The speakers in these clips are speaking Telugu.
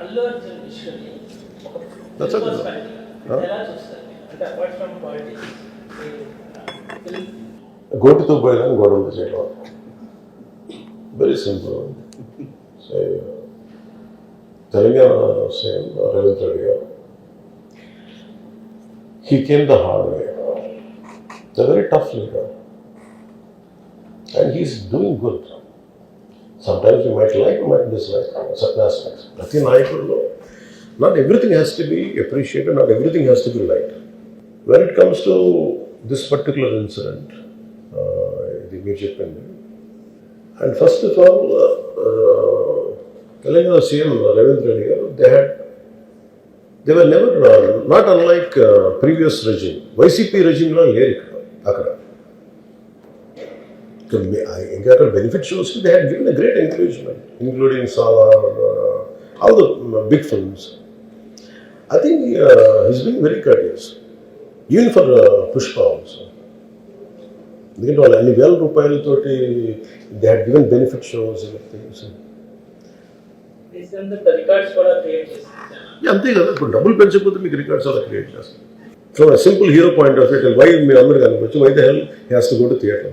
అల్లు అర్జున్ విషయాన్ని గోటితో పోయిన గొడవలు చేయడం very simple Telangana same Revanth Reddy garu. He came the hard way the very tough leader and he's doing good sometimes you might like might dislike certain aspects ప్రతి నాయకుడిలో not everything has to be appreciated not everything has to be like when it comes to this particular incident ఇది మీరు చెప్పింది and first of all Telangana CM Revanth Reddy garu they had they were never not unlike previous regime YCP రెజిమ్లో లేరు ఇక్కడ అక్కడ ఇక్కడ మీ- ఆ- ఇంకా అక్కడ benefit shows they had given a great encouragement including Salaar all the big films I think he's been very courteous even for Pushpa also ఎందుకంటే వాళ్ళు అన్ని వేల రూపాయలతోటి they had given benefit shows things అంతే కదా ఇప్పుడు డబ్బులు పెంచకపోతే మీకు రికార్డ్స్ అలా క్రియేట్ చేస్తారు from simple hero point of view why మీరు అందరు కనుకోవచ్చు why the hell has to go to theatre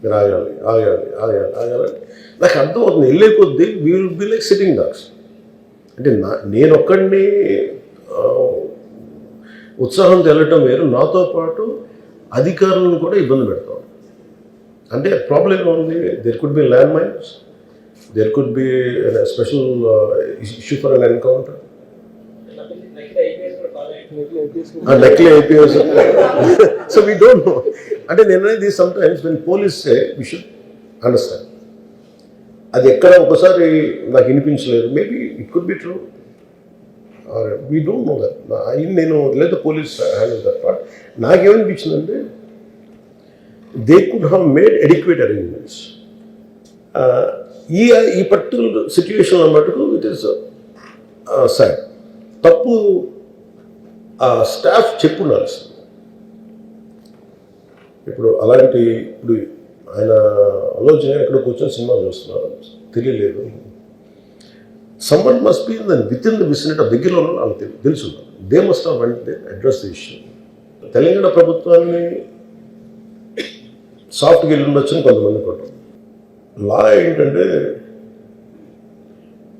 మీరు ఆగాలి ఆగాలి ఆగాలి. నాకు అర్థం అవుతుంది వెళ్ళే కొద్దీ we will be like sitting dogs అంటే నా నేను ఒక్కడిని ఉత్సాహం తెలటం వేరు. నాతో పాటు అధికారులను కూడా ఇబ్బంది పెడతాం. అంటే ప్రాబ్లం ఉంది there could be land mines there could be special issue for an encounter IPS కూడా IPS so we don't know అంటే నేను అనేది sometimes when police we should understand అది ఎక్కడ ఒకసారి నాకు వినిపించలేదు. Maybe it could be true we don't know that నేను లేదా పోలీస్ హ్యాండిల్ దట్ పార్ట్ నాకేమనిపించిందంటే they could have made adequate arrangements ఈ ఈ పర్టికులర్ సిచ్యువేషన్ మటుకు ఇట్ ఈస్ సాడ్ తప్పు ఆ స్టాఫ్ చెప్పు ఇప్పుడు అలాంటి ఇప్పుడు ఆయన ఆలోచన ఎక్కడ కూర్చొని సినిమా చూస్తున్నారు. తెలియలేదు. Someone must be in with in the vicinity దగ్గరలో ఉన్న వాళ్ళకి తెలుసు. They must have went address the issue Telangana ప్రభుత్వాన్ని సాఫ్ట్గా వెళ్ళి ఉండొచ్చని కొంతమంది కొట్టం లా ఏంటంటే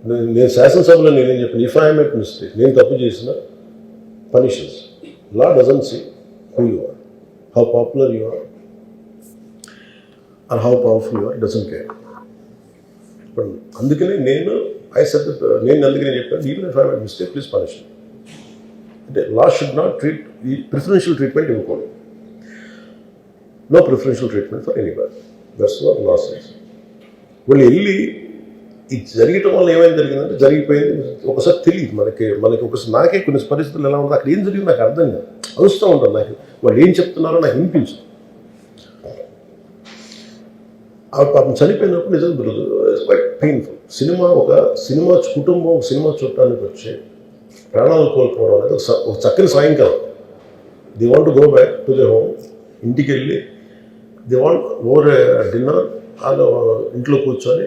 నేను శాసనసభలో నేనేం చెప్పాను ఇఫ్ ఐఎమ్ ఎట్ మిస్టేక్ నేను తప్పు చేసిన punishments law doesn't see who you are how popular you are and how powerful you are doesn't care ఇప్పుడు అందుకనే నేను ఐ సెట్ నేను అందుకనే చెప్పాను even if I made mistake please punish అంటే లా షుడ్ నాట్ ట్రీట్ ఈ ప్రిఫరెన్షియల్ ట్రీట్మెంట్ ఇవ్వకూడదు. No preferential treatment for any బర్ దట్స్ వాట్ లా సెన్స్ వాళ్ళు వెళ్ళి ఇది జరగటం వల్ల ఏమైంది జరిగిందంటే జరిగిపోయింది. ఒకసారి తెలియదు మనకి మనకి ఒకసారి నాకే కొన్ని పరిస్థితులు ఎలా ఉందో అక్కడ ఏం జరిగింది నాకు అర్థం కాదు. అరుస్తూ ఉంటాను నాకు. వాళ్ళు ఏం చెప్తున్నారో నాకు వినిపించదు. ఆ పాపం చనిపోయినప్పుడు నిజంగా క్వైట్ పెయిన్ఫుల్ సినిమా ఒక సినిమా కుటుంబం ఒక సినిమా చూడటానికి వచ్చి ప్రాణాలు కోల్పోవడం అనేది ఒక చక్కని సాయంకాలం. They want go back to the home ఇంటికి వెళ్ళి ది వాంట్ ఓవర్ డిన్నర్ అలా ఇంట్లో కూర్చొని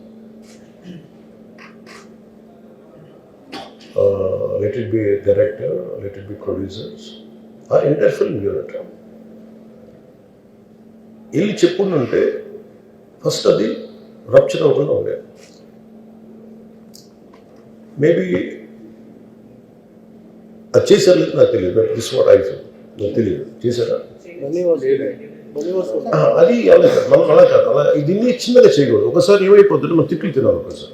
చెప్పున్నారు let it be director let it be producers ఆ ఇంటర్ ఫిల్మ్ యూనిట్ వెళ్ళి చెప్పుంటే ఫస్ట్ అది రప్చర్ అవ్వకుండా ఉండేది మేబీ అది చేశారు లేదు నాకు తెలియదు దిస్ వాట్ ఐ నాకు తెలియదు. చేశారా? అది అలా కాదు అలా కాదు అలా దీన్ని చిన్నగా చేయకూడదు. ఒకసారి ఏమైపోతుంది మనం తిట్లు తినాలి ఒకసారి.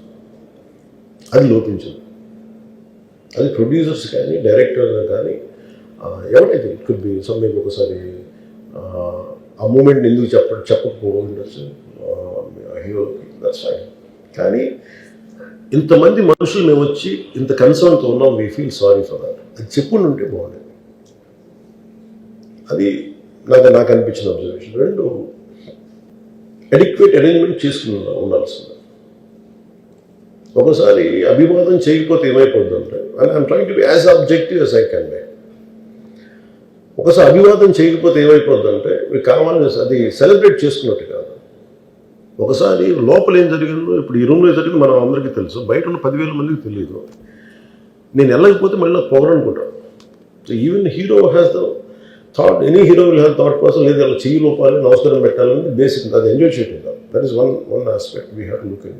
అది లోపించదు. అది ప్రొడ్యూసర్స్ కానీ డైరెక్టర్ కానీ ఎవరైతే ఇట్ కుడ్ బి సమ్ ఒకసారి ఆ, మూమెంట్ ఎందుకు చెప్ప చెప్పకపోవడం ఉండొచ్చు హీరోకి దట్స్ ఫైన్ కానీ ఇంతమంది మనుషులు మేము వచ్చి ఇంత కన్సర్న్తో ఉన్నాం we feel sorry for that అది చెప్పుండి ఉంటే బాగుండేది. అది నాకు నాకు అనిపించిన అబ్జర్వేషన్ రెండు అడిక్వేట్ అరేంజ్మెంట్ చేసుకుని ఉండాల్సింది. ఒకసారి అభివాదం చేయకపోతే ఏమైపోతుందంటే and I'm trying to be as objective as I can be ఒకసారి అభివాదం చేయకపోతే ఏమైపోతుందంటే మీరు కావాలని అది సెలబ్రేట్ చేసుకున్నట్టు కాదు. ఒకసారి లోపల ఏం జరిగిందో ఇప్పుడు ఈ రూమ్లో జరిగింది మనం అందరికీ తెలుసు. బయట ఉన్న పదివేల మందికి తెలియదు నేను వెళ్ళకపోతే మళ్ళీ నాకు పొగరనుకుంటాను so even hero has the thought any hero will have thought person లేదు అలా చెయ్యి లోపాలని నమస్కారం పెట్టాలని బేసిక్ అది ఎంజాయ్ చేయటం that is one one aspect we have look in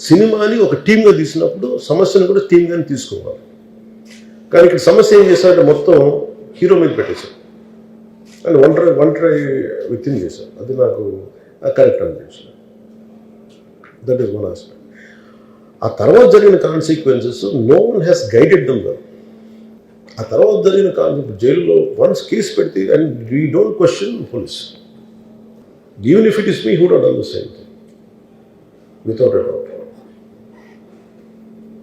సినిమాని ఒక టీమ్గా తీసినప్పుడు సమస్యను కూడా టీమ్గానే తీసుకోవాలి. కానీ ఇక్కడ సమస్య ఏం చేశారంటే మొత్తం హీరో మీద పెట్టేశారు. అండ్ ఒంటరి ఒంటరి విత్ ఇన్ చేశారు. అది నాకు కరెక్ట్ అనిపించింది. దట్ ఈస్ వన్ ఆస్పెక్ట్ ఆ తర్వాత జరిగిన consequences no one has guided them well ఆ తర్వాత జరిగిన కాన్సిక్వెన్స్ జైల్లో వన్స్ కేసు పెడితే and we don't question police even if it is me who don't understand thing without a doubt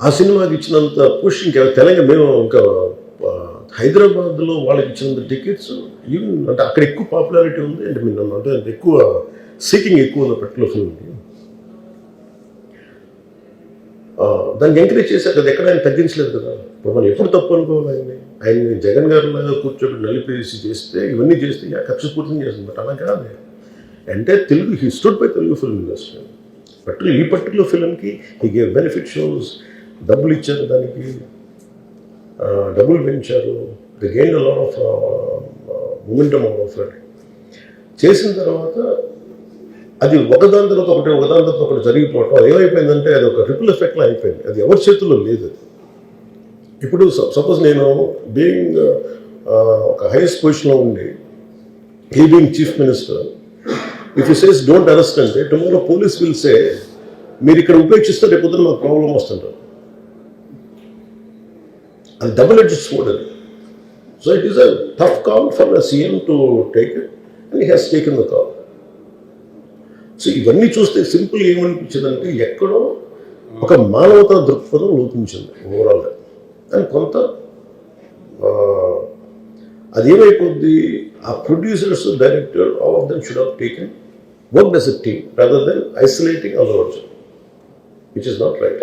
ఆ సినిమాకి ఇచ్చినంత పుష్ ఇంకా తెలంగాణ మేము ఇంకా హైదరాబాద్లో వాళ్ళకి ఇచ్చినంత టికెట్స్ ఈవెన్ అంటే అక్కడ ఎక్కువ పాపులారిటీ ఉంది. అంటే మీరు నన్ను అంటే ఎక్కువ సీకింగ్ ఎక్కువ ఉంది పెట్టలో ఫిల్మ్కి దాన్ని ఎంకరేజ్ చేశారు కదా ఎక్కడ ఆయన తగ్గించలేదు కదా. ఇప్పుడు మనం ఎప్పుడు తప్పు అనుకోవాలి ఆయన్ని? ఆయన్ని జగన్ గారి లాగా కూర్చోబెట్టి నలిపేసి చేస్తే ఇవన్నీ చేస్తే ఖర్చు పూర్తిని చేస్తుంది. బట్ అలా కాదు. అంటే Telugu he stood by Telugu film industry particular ఈ పర్టికులర్ ఫిల్మ్కి హీ గేవ్ బెనిఫిట్ షోస్ డబ్బులు ఇచ్చారు దానికి. డబ్బులు పెంచారు. They gain lot of momentum of చేసిన తర్వాత అది ఒకదాని తర్వాత ఒకటి ఒకదాని తర్వాత ఒకటి జరిగిపోవటం అది ఏమైపోయిందంటే అది ఒక రిపుల్ ఎఫెక్ట్లో అయిపోయింది. అది ఎవరి చేతుల్లో లేదు అది. ఇప్పుడు సపోజ్ నేను బీయింగ్ uh, uh, ఒక హైయెస్ట్ పొజిషన్లో ఉండి he being chief minister if you says don't arrest అంటే టుమారో పోలీస్ విల్ సే మీరు ఇక్కడ ఉపేక్షిస్తే రేపు పొద్దున మాకు ప్రాబ్లం వస్తుంటారు. అది డబుల్ ఎడ్జ్ స్వోర్డ్ అది. So it is a tough call for the CM to take it and he has taken the call so ఇవన్నీ చూస్తే సింపుల్ ఏమనిపించిందంటే ఎక్కడో ఒక మానవతా దృక్పథం లోపించింది ఓవరాల్గా అని కొంత అదేమైపోద్ది ఆ producers director all of them should have taken work as a team rather than isolating Allu which is not right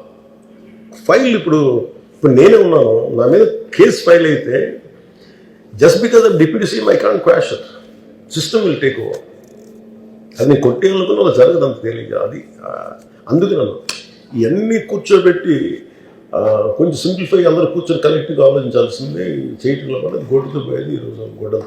file ఇప్పుడు ఇప్పుడు నేనే ఉన్నాను. నా మీద కేసు ఫైల్ అయితే just because of deputy CM I can question system will take over అది నేను కొట్టేయాలనుకున్నా అది జరగదు అంత తేలిక అది అందుకే నన్ను ఇవన్నీ కూర్చోబెట్టి కొంచెం సింప్లిఫై అందరూ కూర్చొని కలెక్టివ్గా ఆలోచించాల్సిందే. చేయటంలో కూడా గొడ్డుతో పోయేది ఈరోజు గొడవ.